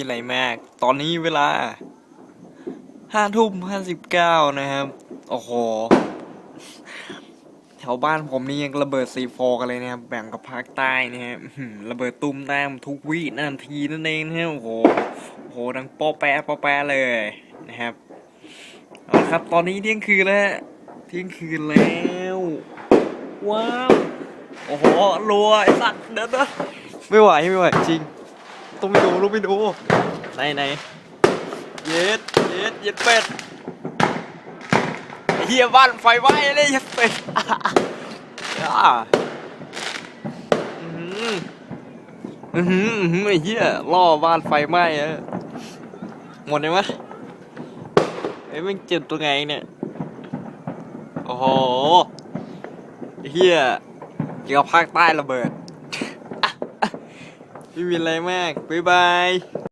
มีอะไรมาก ตอนนี้เวลาห้าทุ่มห้าสิบเก้านะครับ โอ้โห แถวบ้านผมนี่ยังระเบิดซีโฟกันเลยนะครับ แบ่งกับภาคใต้นะฮะระเบิดตุ้มตามทุกวินาทีนั่นเองนะฮะโอ้โห โอ้โห ดังป๊ะแปะป๊ะแปะเลยนะครับ เอาละครับ ตอนนี้เที่ยงคืนแล้วเที่ยงคืนแล้ว ว้าว โอ้โห รัวไอ้สัตว์เดินเดินไม่ไหวไม่ไหวจริง ต้องไปดูต้องไปดูไหนไหนเย็ดเย็ดเย็ดเป็ดไอ้เฮียบ้านไฟไหม้เลยเย็ดเป็ดอ่าอือหืออือหืออื้อหือไอ้เฮียล่อบ้านไฟไหม้อะหมดเลยมะไอ้ยมันจุดตรงไงเนี่ยโอ้โหไอ้เฮียเกี่ยวกับภาคใต้ระเบิด ไม่มีอะไรมาก บ๊ายบาย